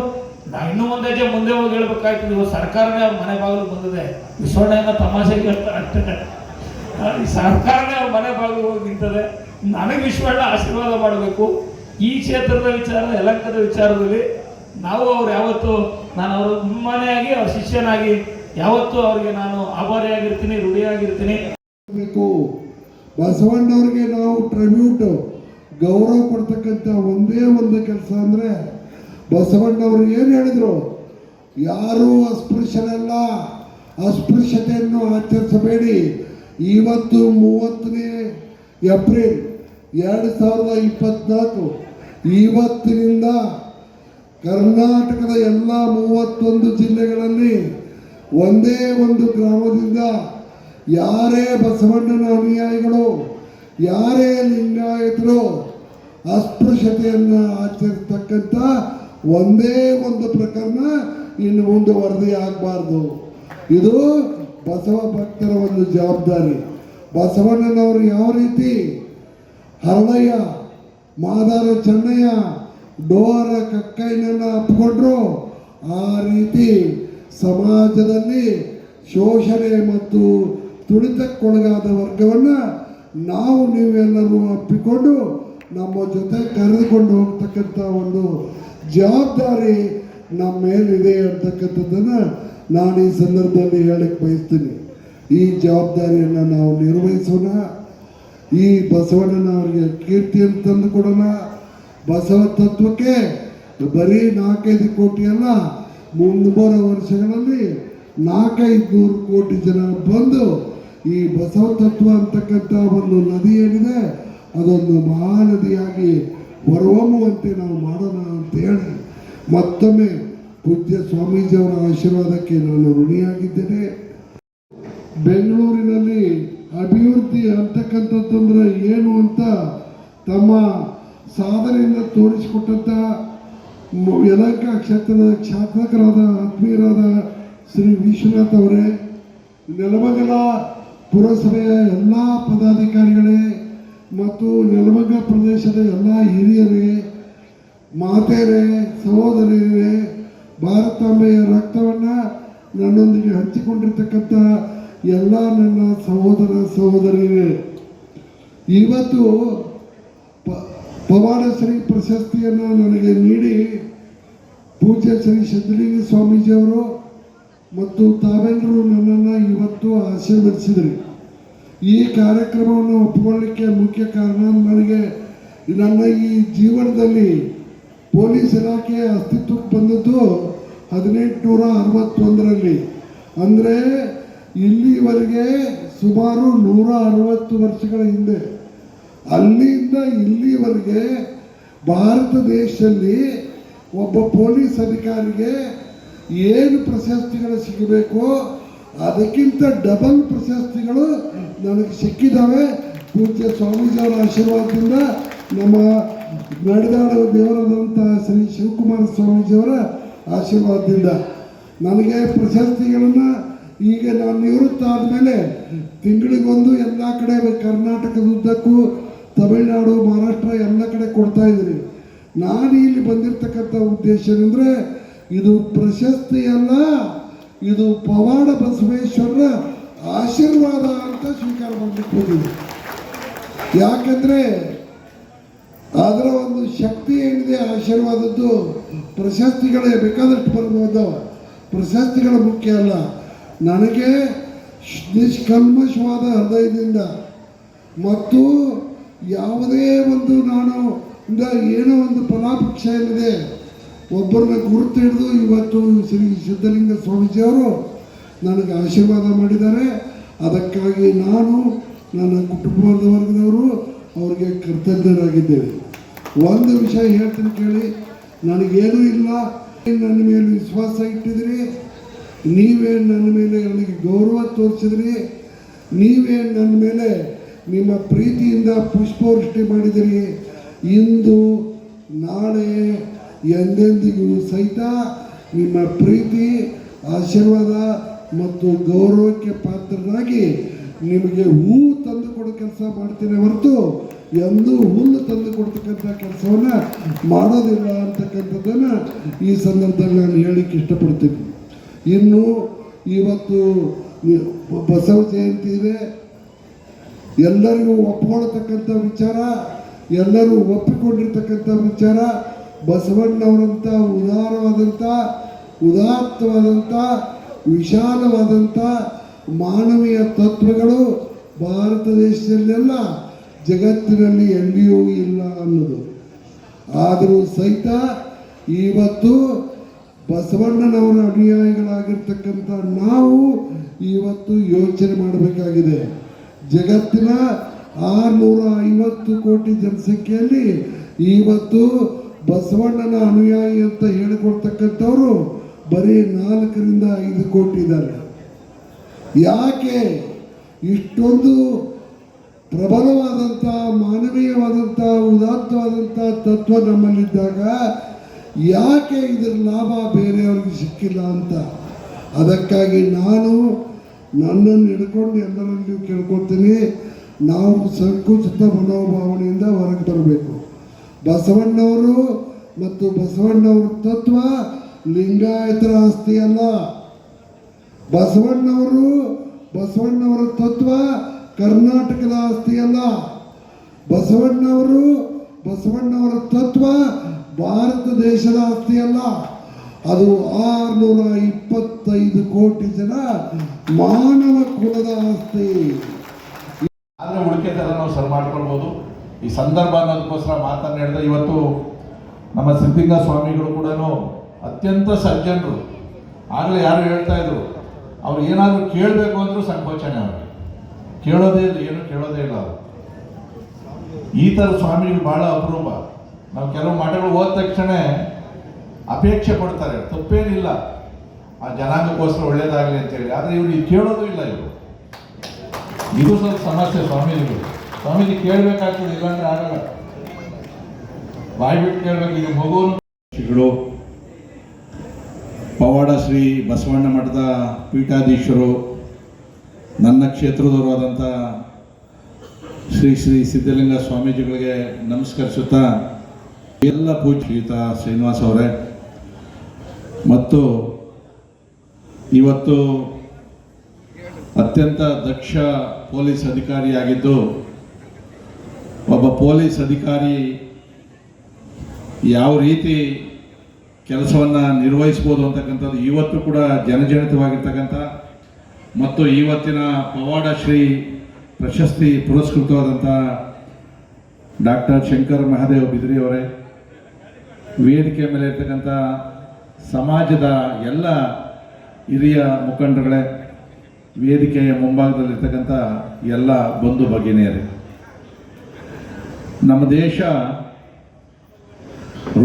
ನಾ ಇನ್ನೂ ಒಂದು ಹೆಜ್ಜೆ ಮುಂದೆ ಹೋಗಿ ಹೇಳ್ಬೇಕಾಗ್ತದೆ ಇವತ್ತು ಸರ್ಕಾರನೇ ಅವ್ರ ಮನೆ ಬಾಗಿಲು ಬಂದಿದೆ. ವಿಶ್ವಣ್ಣ ತಮಾಷೆಗೆ ಆ, ಈ ಸರ್ಕಾರನೇ ಅವ್ರ ಮನೆ ಬಾಗಿಲು ಹೋಗಿ ನಿಂತದೆ. ನನಗೆ ವಿಶ್ವಣ್ಣ ಆಶೀರ್ವಾದ ಮಾಡಬೇಕು. ಈ ಕ್ಷೇತ್ರದ ವಿಚಾರ, ಯಲಂಕದ ವಿಚಾರದಲ್ಲಿ ನಾವು ಅವ್ರು ಯಾವತ್ತು, ನಾನು ಅವರು ಅಭಿಮಾನಿಯಾಗಿ ಅವ್ರ ಶಿಷ್ಯನಾಗಿ ಯಾವತ್ತೂ ಅವ್ರಿಗೆ ನಾನು ಆಭಾರಿಯಾಗಿರ್ತೀನಿ, ರೂಢಿಯಾಗಿರ್ತೀನಿ. ಬಸವಣ್ಣವ್ರಿಗೆ ನಾವು ಟ್ರಿಬ್ಯೂಟ್ ಗೌರವ ಕೊಡ್ತಕ್ಕಂಥ ಒಂದೇ ಒಂದು ಕೆಲಸ ಅಂದರೆ ಬಸವಣ್ಣವ್ರು ಏನು ಹೇಳಿದರು? ಯಾರೂ ಅಸ್ಪೃಶ್ಯರಲ್ಲ. ಅಸ್ಪೃಶ್ಯತೆಯನ್ನು ಆಚರಿಸಬೇಡಿ. ಇವತ್ತು ಮೂವತ್ತನೇ ಏಪ್ರಿಲ್ ಎರಡು ಸಾವಿರದ ಇಪ್ಪತ್ನಾಲ್ಕು, ಇವತ್ತಿನಿಂದ ಕರ್ನಾಟಕದ ಎಲ್ಲ ಮೂವತ್ತೊಂದು ಜಿಲ್ಲೆಗಳಲ್ಲಿ ಒಂದೇ ಒಂದು ಗ್ರಾಮದಿಂದ ಯಾರೇ ಬಸವಣ್ಣನ ಅನುಯಾಯಿಗಳು, ಯಾರೇ ಲಿಂಗಾಯತರು ಅಸ್ಪೃಶ್ಯತೆಯನ್ನು ಆಚರಿಸ್ತಕ್ಕಂಥ ಒಂದೇ ಒಂದು ಪ್ರಕರಣ ಇನ್ನು ಮುಂದೆ ವರದಿ ಆಗಬಾರ್ದು. ಇದು ಬಸವ ಭಕ್ತರ ಒಂದು ಜವಾಬ್ದಾರಿ. ಬಸವಣ್ಣನವರು ಯಾವ ರೀತಿ ಹರಳಯ್ಯ, ಮಾದಾರ ಚೆನ್ನಯ್ಯ, ಡೋರ ಕಕ್ಕೈನನ್ನು ಅಪ್ಪಿಕೊಂಡ್ರು. ಆ ರೀತಿ ಸಮಾಜದಲ್ಲಿ ಶೋಷಣೆ ಮತ್ತು ತುಳಿತಕ್ಕೊಳಗಾದ ವರ್ಗವನ್ನು ನಾವು ನೀವೆಲ್ಲರೂ ಅಪ್ಪಿಕೊಂಡು ನಮ್ಮ ಜೊತೆ ಕರೆದುಕೊಂಡು ಹೋಗ್ತಕ್ಕಂಥ ಒಂದು ಜವಾಬ್ದಾರಿ ನಮ್ಮ ಮೇಲಿದೆ ಅಂತಕ್ಕಂಥದ್ದನ್ನು ನಾನು ಈ ಸಂದರ್ಭದಲ್ಲಿ ಹೇಳಕ್ಕೆ ಬಯಸ್ತೀನಿ. ಈ ಜವಾಬ್ದಾರಿಯನ್ನು ನಾವು ನಿರ್ವಹಿಸೋಣ. ಈ ಬಸವಣ್ಣನ ಅವರಿಗೆ ಕೀರ್ತಿಯನ್ನು ತಂದು ಕೊಡೋಣ. ಬಸವ ತತ್ವಕ್ಕೆ ಬರೀ ನಾಲ್ಕೈದು ಕೋಟಿ ಅಲ್ಲ ಮುಂಬರುವ ವರ್ಷಗಳಲ್ಲಿ ನಾಲ್ಕೈದು ನೂರು ಕೋಟಿ ಜನ ಬಂದು ಈ ಬಸವ ತತ್ವ ಅಂತಕ್ಕಂಥ ಒಂದು ನದಿ ಏನಿದೆ, ಅದೊಂದು ಮಹಾನದಿಯಾಗಿ ಹೊರಹೊಮ್ಮುವಂತೆ ನಾವು ಮಾಡೋಣ ಅಂತ ಹೇಳಿ ಮತ್ತೊಮ್ಮೆ ಪೂಜ್ಯ ಸ್ವಾಮೀಜಿಯವರ ಆಶೀರ್ವಾದಕ್ಕೆ ನಾನು ಋಣಿಯಾಗಿದ್ದೇನೆ. ಬೆಂಗಳೂರಿನಲ್ಲಿ ಅಭಿವೃದ್ಧಿ ಅಂತಕ್ಕಂಥದ್ದಂದ್ರೆ ಏನು ಅಂತ ತಮ್ಮ ಸಾಧನೆಯಿಂದ ತೋರಿಸಿಕೊಟ್ಟಂಥ ಯಲಹಂಕ ಕ್ಷೇತ್ರದ ಶಾಸಕರಾದ ಆತ್ಮೀಯರಾದ ಶ್ರೀ ವಿಶ್ವನಾಥ್ ಅವರೇ, ನೆಲಮಂಗಲ ಪುರಸಭೆಯ ಎಲ್ಲ ಪದಾಧಿಕಾರಿಗಳೇ ಮತ್ತು ನೆಲಮಂಗಲ ಪ್ರದೇಶದ ಎಲ್ಲ ಹಿರಿಯರೇ ಮಾತೆಯರೇ ಸಹೋದರಿಯರೇ, ಭಾರತಾಂಬೆಯ ರಕ್ತವನ್ನು ನನ್ನೊಂದಿಗೆ ಹಂಚಿಕೊಂಡಿರ್ತಕ್ಕಂಥ ಎಲ್ಲ ನನ್ನ ಸಹೋದರ ಸಹೋದರಿಯರೇ ಇವತ್ತು ಪವಾಡಶ್ರೀ ಪ್ರಶಸ್ತಿಯನ್ನು ನನಗೆ ನೀಡಿ ಪೂಜ್ಯ ಶ್ರೀ ಸಿದ್ಧಲಿಂಗ ಸ್ವಾಮೀಜಿಯವರು ಮತ್ತು ತಾವೆಲ್ಲರೂ ನನ್ನನ್ನು ಇವತ್ತು ಆಶೀರ್ವದಿಸಿದರು. ಈ ಕಾರ್ಯಕ್ರಮವನ್ನು ಒಪ್ಪಿಕೊಳ್ಳಲಿಕ್ಕೆ ಮುಖ್ಯ ಕಾರಣ ನನಗೆ ನನ್ನ ಈ ಜೀವನದಲ್ಲಿ ಪೊಲೀಸ್ ಇಲಾಖೆ ಅಸ್ತಿತ್ವಕ್ಕೆ ಬಂದದ್ದು ಹದಿನೆಂಟುನೂರ ಅರವತ್ತೊಂದರಲ್ಲಿ. ಅಂದರೆ ಇಲ್ಲಿವರೆಗೆ ಸುಮಾರು ನೂರ ಅರವತ್ತು ವರ್ಷಗಳ ಹಿಂದೆ, ಅಲ್ಲಿಂದ ಇಲ್ಲಿವರೆಗೆ ಭಾರತ ದೇಶದಲ್ಲಿ ಒಬ್ಬ ಪೊಲೀಸ್ ಅಧಿಕಾರಿಗೆ ಏನು ಪ್ರಶಸ್ತಿಗಳು ಸಿಗಬೇಕು ಅದಕ್ಕಿಂತ ಡಬಲ್ ಪ್ರಶಸ್ತಿಗಳು ನನಗೆ ಸಿಕ್ಕಿದ್ದಾವೆ ಪೂಜ್ಯ ಸ್ವಾಮೀಜಿಯವರ ಆಶೀರ್ವಾದದಿಂದ ನಮ್ಮ ನಡೆದಾಡುವ ದೇವರಾದಂತಹ ಶ್ರೀ ಶಿವಕುಮಾರ ಸ್ವಾಮೀಜಿಯವರ ಆಶೀರ್ವಾದದಿಂದ ನನಗೆ ಪ್ರಶಸ್ತಿಗಳನ್ನು ಈಗ ನಾನು ನಿವೃತ್ತ ಆದಮೇಲೆ ತಿಂಗಳಿಗೊಂದು ಎಲ್ಲ ಕಡೆ ಕರ್ನಾಟಕದ ಉದ್ದಕ್ಕೂ ತಮಿಳುನಾಡು, ಮಹಾರಾಷ್ಟ್ರ ಎಲ್ಲ ಕಡೆ ಕೊಡ್ತಾ ಇದ್ದೀನಿ. ನಾನು ಇಲ್ಲಿ ಬಂದಿರತಕ್ಕಂಥ ಉದ್ದೇಶ ಅಂದರೆ ಇದು ಪ್ರಶಸ್ತಿ ಅಲ್ಲ, ಇದು ಪವಾಡ ಬಸವೇಶ್ವರರ ಆಶೀರ್ವಾದ ಅಂತ ಸ್ವೀಕಾರ ಮಾಡಲಿಕ್ಕೆ ಹೋಗಿದೆ ಯಾಕಂದರೆ ಅದರ ಒಂದು ಶಕ್ತಿ ಏನಿದೆ, ಆಶೀರ್ವಾದದ್ದು ಪ್ರಶಸ್ತಿಗಳೇ, ಬೇಕಾದಷ್ಟು ಬರ್ಬೋದು ಪ್ರಶಸ್ತಿಗಳ ಮುಖ್ಯ ಅಲ್ಲ. ನನಗೆ ನಿಷ್ಕಲ್ಮಶವಾದ ಹೃದಯದಿಂದ ಮತ್ತು ಯಾವುದೇ ಒಂದು ನಾನು ಏನೋ ಒಂದು ಫಲಾಪೇಕ್ಷ ಇಲ್ಲದೆ ಒಬ್ಬರನ್ನ ಗುರುತು ಹಿಡಿದು ಇವತ್ತು ಶ್ರೀ ಸಿದ್ಧಲಿಂಗ ಸ್ವಾಮೀಜಿಯವರು ನನಗೆ ಆಶೀರ್ವಾದ ಮಾಡಿದ್ದಾರೆ. ಅದಕ್ಕಾಗಿ ನಾನು ನನ್ನ ಕುಟುಂಬದ ವರ್ಗದವರು ಅವರಿಗೆ ಕೃತಜ್ಞರಾಗಿದ್ದೇವೆ ಒಂದು ವಿಷಯ ಹೇಳ್ತೀನಿ ಕೇಳಿ, ನನಗೇನೂ ಇಲ್ಲ. ನನ್ನ ಮೇಲೆ ವಿಶ್ವಾಸ ಇಟ್ಟಿದ್ರಿ ನೀವೇ ನನ್ನ ಮೇಲೆ ನನಗೆ ಗೌರವ ತೋರಿಸಿದ್ರಿ, ನೀವೇ ನನ್ನ ಮೇಲೆ ನಿಮ್ಮ ಪ್ರೀತಿಯಿಂದ ಪುಷ್ಪವೃಷ್ಟಿ ಮಾಡಿದಿರಿ. ಇಂದು, ನಾಳೆ, ಎಂದೆಂದಿಗೂ ಸಹಿತ ನಿಮ್ಮ ಪ್ರೀತಿ, ಆಶೀರ್ವಾದ ಮತ್ತು ಗೌರವಕ್ಕೆ ಪಾತ್ರರಾಗಿ ನಿಮಗೆ ಹೂ ತಂದು ಕೊಡೋ ಕೆಲಸ ಮಾಡ್ತೇನೆ ಹೊರತು ಎಂದೂ ಹುಲ್ಲು ತಂದು ಕೊಡ್ತಕ್ಕಂಥ ಕೆಲಸವನ್ನು ಮಾಡೋದಿಲ್ಲ ಅಂತಕ್ಕಂಥದ್ದನ್ನು ಈ ಸಂದರ್ಭದಲ್ಲಿ ನಾನು ಹೇಳಿಕ್ಕೆ ಇಷ್ಟಪಡ್ತೀನಿ. ಇನ್ನು ಇವತ್ತು ಬಸವ ಜಯಂತಿ ಇದೆ. ಎಲ್ಲರಿಗೂ ಒಪ್ಕೊಳ್ತಕ್ಕಂಥ ವಿಚಾರ, ಎಲ್ಲರೂ ಒಪ್ಪಿಕೊಂಡಿರ್ತಕ್ಕಂಥ ವಿಚಾರ, ಬಸವಣ್ಣವರಂಥ ಉದಾರವಾದಂಥ, ಉದಾತ್ತವಾದಂಥ, ವಿಶಾಲವಾದಂಥ ಮಾನವೀಯ ತತ್ವಗಳು ಭಾರತ ದೇಶದಲ್ಲೆಲ್ಲ ಜಗತ್ತಿನಲ್ಲಿ ಎಲ್ಲಿಯೂ ಇಲ್ಲ ಅನ್ನೋದು. ಆದರೂ ಸಹಿತ ಇವತ್ತು ಬಸವಣ್ಣನವರ ಅನುಯಾಯಿಗಳಾಗಿರ್ತಕ್ಕಂಥ ನಾವು ಇವತ್ತು ಯೋಚನೆ ಮಾಡಬೇಕಾಗಿದೆ. ಜಗತ್ತಿನ ಆರುನೂರ ಐವತ್ತು ಕೋಟಿ ಜನಸಂಖ್ಯೆಯಲ್ಲಿ ಇವತ್ತು ಬಸವಣ್ಣನ ಅನುಯಾಯಿ ಅಂತ ಹೇಳಿಕೊಳ್ತಕ್ಕಂಥವ್ರು ಬರೀ ನಾಲ್ಕರಿಂದ ಐದು ಕೋಟಿ ಇದ್ದಾರೆ. ಯಾಕೆ? ಇಷ್ಟೊಂದು ಪ್ರಬಲವಾದಂಥ ಮಾನವೀಯವಾದಂಥ ಉದಾತ್ತವಾದಂಥ ತತ್ವ ನಮ್ಮಲ್ಲಿದ್ದಾಗ ಯಾಕೆ ಇದರ ಲಾಭ ಬೇರೆಯವ್ರಿಗೆ ಸಿಕ್ಕಿಲ್ಲ ಅಂತ? ಅದಕ್ಕಾಗಿ ನಾನು ನನ್ನನ್ನು ಹಿಡ್ಕೊಂಡು ಎಲ್ಲರಲ್ಲಿಯೂ ಕೇಳ್ಕೊಳ್ತೀನಿ. ನಾವು ಸಂಕುಚಿತ ಮನೋಭಾವನೆಯಿಂದ ಹೊರಗೆ ಬರಬೇಕು. ಬಸವಣ್ಣವರು ಮತ್ತು ಬಸವಣ್ಣವ್ರ ತತ್ವ ಲಿಂಗಾಯತರ ಆಸ್ತಿ ಅಲ್ಲ. ಬಸವಣ್ಣವರು, ಬಸವಣ್ಣವರ ತತ್ವ ಕರ್ನಾಟಕದ ಆಸ್ತಿ ಅಲ್ಲ. ಬಸವಣ್ಣವರು, ಬಸವಣ್ಣವರ ತತ್ವ ಭಾರತ ದೇಶದ ಆಸ್ತಿ ಅಲ್ಲ. ಅದು ಆರುನೂರ ಇಪ್ಪತ್ತೈದು ಕೋಟಿ ಜನ ಮಾನವ ಕುಲದ ಆಸ್ತಿ. ಆದರೆ ಉಳಿಕೆದೆಲ್ಲ ನಾವು ಸರಿ ಮಾಡ್ಕೊಳ್ಬೋದು. ಈ ಸಂದರ್ಭ ಅನ್ನೋದಕ್ಕೋಸ್ಕರ ಮಾತನ್ನು ಇವತ್ತು ನಮ್ಮ ಸಿದ್ಧಿಂಗ ಸ್ವಾಮಿಗಳು ಕೂಡ ಅತ್ಯಂತ ಸಜ್ಜನರು. ಆಗಲೇ ಯಾರು ಹೇಳ್ತಾ ಇದ್ರು, ಅವ್ರು ಏನಾದರೂ ಕೇಳಬೇಕು ಅಂದರೂ ಸಂಕೋಚನೆ ಅವ್ರಿಗೆ. ಕೇಳೋದೇ ಇಲ್ಲ, ಏನು ಕೇಳೋದೇ ಇಲ್ಲ ಅವರು. ಈ ಥರ ಸ್ವಾಮಿಗಳು ಭಾಳ ಅಪರೂಪ. ನಾವು ಕೆಲವು ಮಠಗಳು ಹೋದ ತಕ್ಷಣ ಅಪೇಕ್ಷೆ ಪಡ್ತಾರೆ ತಪ್ಪೇನಿಲ್ಲ. ಆ ಜನಾಂಗಕ್ಕೋಸ್ಕರ ಒಳ್ಳೇದಾಗಲಿ ಅಂತೇಳಿ. ಆದರೆ ಇವರು ಇದು ಕೇಳೋದು ಇಲ್ಲ ಇವರು. ಇದು ಸ್ವಲ್ಪ ಸಮಸ್ಯೆ ಸ್ವಾಮೀಜಿಗಳು. ಸ್ವಾಮೀಜಿ ಕೇಳಬೇಕಾಗ್ತದೆ, ಇಲ್ಲಾಂದ್ರೆ ಆಗಲ್ಲ. ಬಾಯ್ಬಿಟ್ಟು ಕೇಳಬೇಕು, ಈಗ ಮಗುವನ್ನು ಪವಾಡ ಶ್ರೀ ಬಸವಣ್ಣ ಮಠದ ಪೀಠಾಧೀಶರು, ನನ್ನ ಕ್ಷೇತ್ರದವರು ಆದಂಥ ಶ್ರೀ ಶ್ರೀ ಸಿದ್ಧಲಿಂಗ ಸ್ವಾಮೀಜಿಗಳಿಗೆ ನಮಸ್ಕರಿಸುತ್ತಾ ಎಲ್ಲ ಪೂಜಿತ ಶ್ರೀನಿವಾಸ್ ಅವರೇ. ಮತ್ತು ಇವತ್ತು ಅತ್ಯಂತ ದಕ್ಷ ಪೊಲೀಸ್ ಅಧಿಕಾರಿಯಾಗಿದ್ದು, ಒಬ್ಬ ಪೊಲೀಸ್ ಅಧಿಕಾರಿ ಯಾವ ರೀತಿ ಕೆಲಸವನ್ನು ನಿರ್ವಹಿಸ್ಬೋದು ಅಂತಕ್ಕಂಥದ್ದು ಇವತ್ತು ಕೂಡ ಜನಜನಿತವಾಗಿರ್ತಕ್ಕಂಥ ಮತ್ತು ಇವತ್ತಿನ ಪವಾಡ ಶ್ರೀ ಪ್ರಶಸ್ತಿ ಪುರಸ್ಕೃತವಾದಂಥ ಡಾಕ್ಟರ್ ಶಂಕರ್ ಮಹಾದೇವ್ ಬಿದ್ರಿ ಅವರೇ. ವೇದಿಕೆ ಮೇಲೆ ಇರ್ತಕ್ಕಂಥ ಸಮಾಜದ ಎಲ್ಲ ಹಿರಿಯ ಮುಖಂಡರುಗಳೇ, ವೇದಿಕೆಯ ಮುಂಭಾಗದಲ್ಲಿರ್ತಕ್ಕಂಥ ಎಲ್ಲ ಬಂಧು ಭಗಿನಿಯರೇ, ನಮ್ಮ ದೇಶ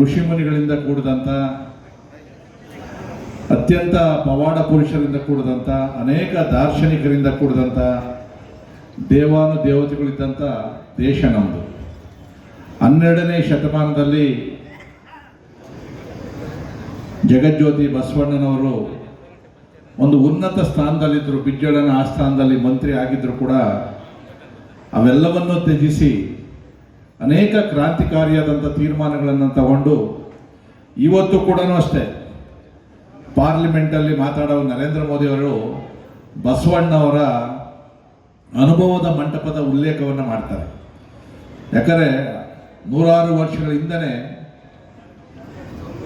ಋಷಿಮುನಿಗಳಿಂದ ಕೂಡಿದಂಥ, ಅತ್ಯಂತ ಪವಾಡ ಪುರುಷರಿಂದ ಕೂಡಿದಂಥ, ಅನೇಕ ದಾರ್ಶನಿಕರಿಂದ ಕೂಡಿದಂಥ, ದೇವಾನು ದೇವತೆಗಳಿದ್ದಂಥ ದೇಶ ನಮ್ಮದು ಹನ್ನೆರಡನೇ ಶತಮಾನದಲ್ಲಿ ಜಗಜ್ಯೋತಿ ಬಸವಣ್ಣನವರು ಒಂದು ಉನ್ನತ ಸ್ಥಾನದಲ್ಲಿದ್ದರು, ಬಿಜ್ಜಳನ ಆಸ್ಥಾನದಲ್ಲಿ ಮಂತ್ರಿ ಆಗಿದ್ದರು ಕೂಡ, ಅವೆಲ್ಲವನ್ನು ತ್ಯಜಿಸಿ ಅನೇಕ ಕ್ರಾಂತಿಕಾರಿಯಾದಂಥ ತೀರ್ಮಾನಗಳನ್ನು ತಗೊಂಡು ಇವತ್ತು ಕೂಡ ಅಷ್ಟೇ ಪಾರ್ಲಿಮೆಂಟಲ್ಲಿ ಮಾತಾಡೋ ನರೇಂದ್ರ ಮೋದಿಯವರು ಬಸವಣ್ಣವರ ಅನುಭವದ ಮಂಟಪದ ಉಲ್ಲೇಖವನ್ನು ಮಾಡ್ತಾರೆ. ಯಾಕಂದರೆ ನೂರಾರು ವರ್ಷಗಳ ಹಿಂದನೇ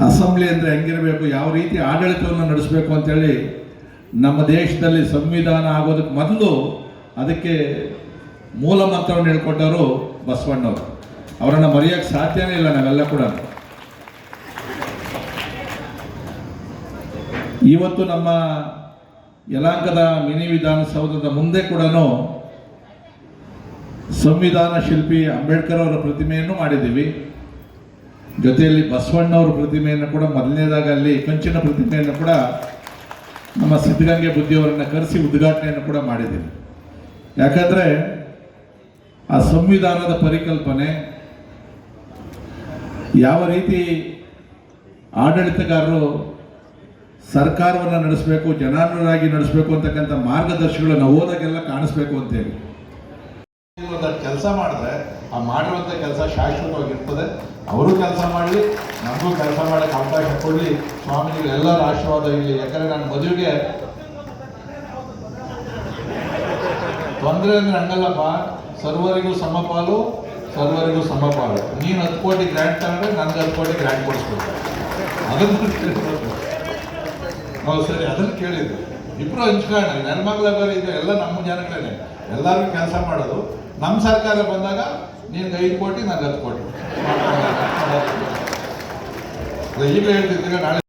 ಅಸೆಂಬ್ಲಿ ಅಂದರೆ ಹೆಂಗಿರಬೇಕು, ಯಾವ ರೀತಿ ಆಡಳಿತವನ್ನು ನಡೆಸಬೇಕು ಅಂತೇಳಿ ನಮ್ಮ ದೇಶದಲ್ಲಿ ಸಂವಿಧಾನ ಆಗೋದಕ್ಕೆ ಮೊದಲು ಅದಕ್ಕೆ ಮೂಲ ಮಂತ್ರವನ್ನು ಹೇಳ್ಕೊಟ್ಟವರು ಬಸವಣ್ಣವರು. ಅವರನ್ನು ಮರೆಯೋಕ್ಕೆ ಸಾಧ್ಯನೇ ಇಲ್ಲ ನಾವೆಲ್ಲ ಕೂಡ. ಇವತ್ತು ನಮ್ಮ ಯಲಾಂಕದ ಮಿನಿ ವಿಧಾನಸೌಧದ ಮುಂದೆ ಕೂಡ ಸಂವಿಧಾನ ಶಿಲ್ಪಿ ಅಂಬೇಡ್ಕರ್ ಅವರ ಪ್ರತಿಮೆಯನ್ನು ಮಾಡಿದ್ದೀವಿ. ಜೊತೆಯಲ್ಲಿ ಬಸವಣ್ಣವರ ಪ್ರತಿಮೆಯನ್ನು ಕೂಡ ಮೊದಲನೇದಾಗ ಅಲ್ಲಿ ಕಂಚಿನ ಪ್ರತಿಮೆಯನ್ನು ಕೂಡ ನಮ್ಮ ಸಿದ್ಧಗಂಗೆ ಬುದ್ಧಿಯವರನ್ನು ಕರೆಸಿ ಉದ್ಘಾಟನೆಯನ್ನು ಕೂಡ ಮಾಡಿದ್ದೀನಿ. ಯಾಕಂದರೆ ಆ ಸಂವಿಧಾನದ ಪರಿಕಲ್ಪನೆ ಯಾವ ರೀತಿ ಆಡಳಿತಗಾರರು ಸರ್ಕಾರವನ್ನು ನಡೆಸಬೇಕು ಜನಾನುರಾಗಿ ನಡೆಸಬೇಕು ಅಂತಕ್ಕಂಥ ಮಾರ್ಗದರ್ಶಿಗಳನ್ನು ಓದಾಗೆಲ್ಲ ಕಾಣಿಸ್ಬೇಕು ಅಂತೇಳಿ. ಕೆಲಸ ಮಾಡಿದ್ರೆ ಆ ಮಾಡಿರುವಂಥ ಕೆಲಸ ಶಾಶ್ವತವಾಗಿರ್ತದೆ. ಅವರು ಕೆಲಸ ಮಾಡಲಿ ನಮಗೂ ಕೆಲಸ ಮಾಡೋಕ್ಕೆ ಅವಕಾಶ ಕೊಡಲಿ. ಸ್ವಾಮಿಗಳು ಎಲ್ಲರ ಆಶೀರ್ವಾದ ಇರಲಿ. ಯಾಕಂದರೆ ನನ್ನ ಮದುವೆಗೆ ತೊಂದರೆ ಅಂದರೆ ಹಂಗಲ್ಲಪ್ಪ. ಸರ್ವರಿಗೂ ಸಮಪಾಲು ಸರ್ವರಿಗೂ ಸಮಪಾಲು. ನೀನು ಹತ್ತು ಕೋಟಿ ಗ್ರ್ಯಾಂಟ್ ತಗೊಂಡ್ರೆ ನನಗೆ ಹತ್ತು ಕೋಟಿ ಗ್ರ್ಯಾಂಟ್ ಕೊಡಿಸ್ಬೇಕು. ಅದನ್ನು. ಹೌದು ಸರಿ, ಅದನ್ನು ಕೇಳಿದ್ದು. ಇಬ್ಬರು ಹಂಚ್ಕೊಳ್ಳೋಣ. ನೆಲಮಂಗಲ ಬೇರೆ ಇದೆ ಎಲ್ಲ ನಮ್ಮ ಜನಗಳೇ ಎಲ್ಲರೂ ಕೆಲಸ ಮಾಡೋದು. ನಮ್ಮ ಸರ್ಕಾರ ಬಂದಾಗ ನಿನ್ಗೆ ಐದು ಕೋಟಿ ನಾನು ಹತ್ತು ಕೋಟಿ. ಈಗ ಹೇಳ್ತಿದ್ದೀಗ ನಾಳೆ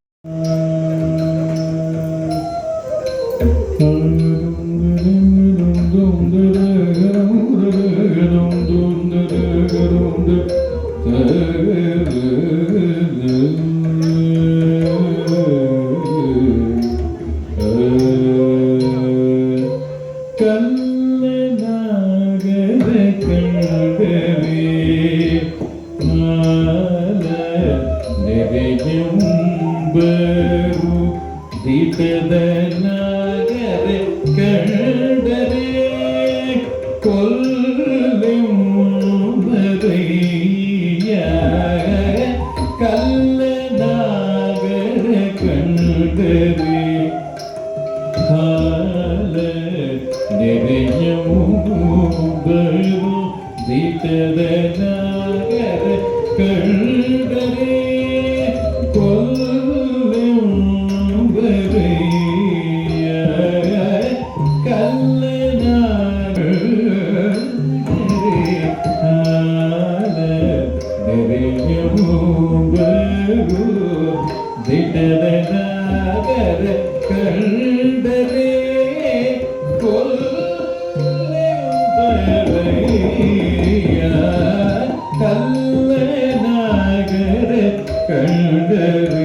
കല്ലേ കല്ലനാഗര കണ്ടറി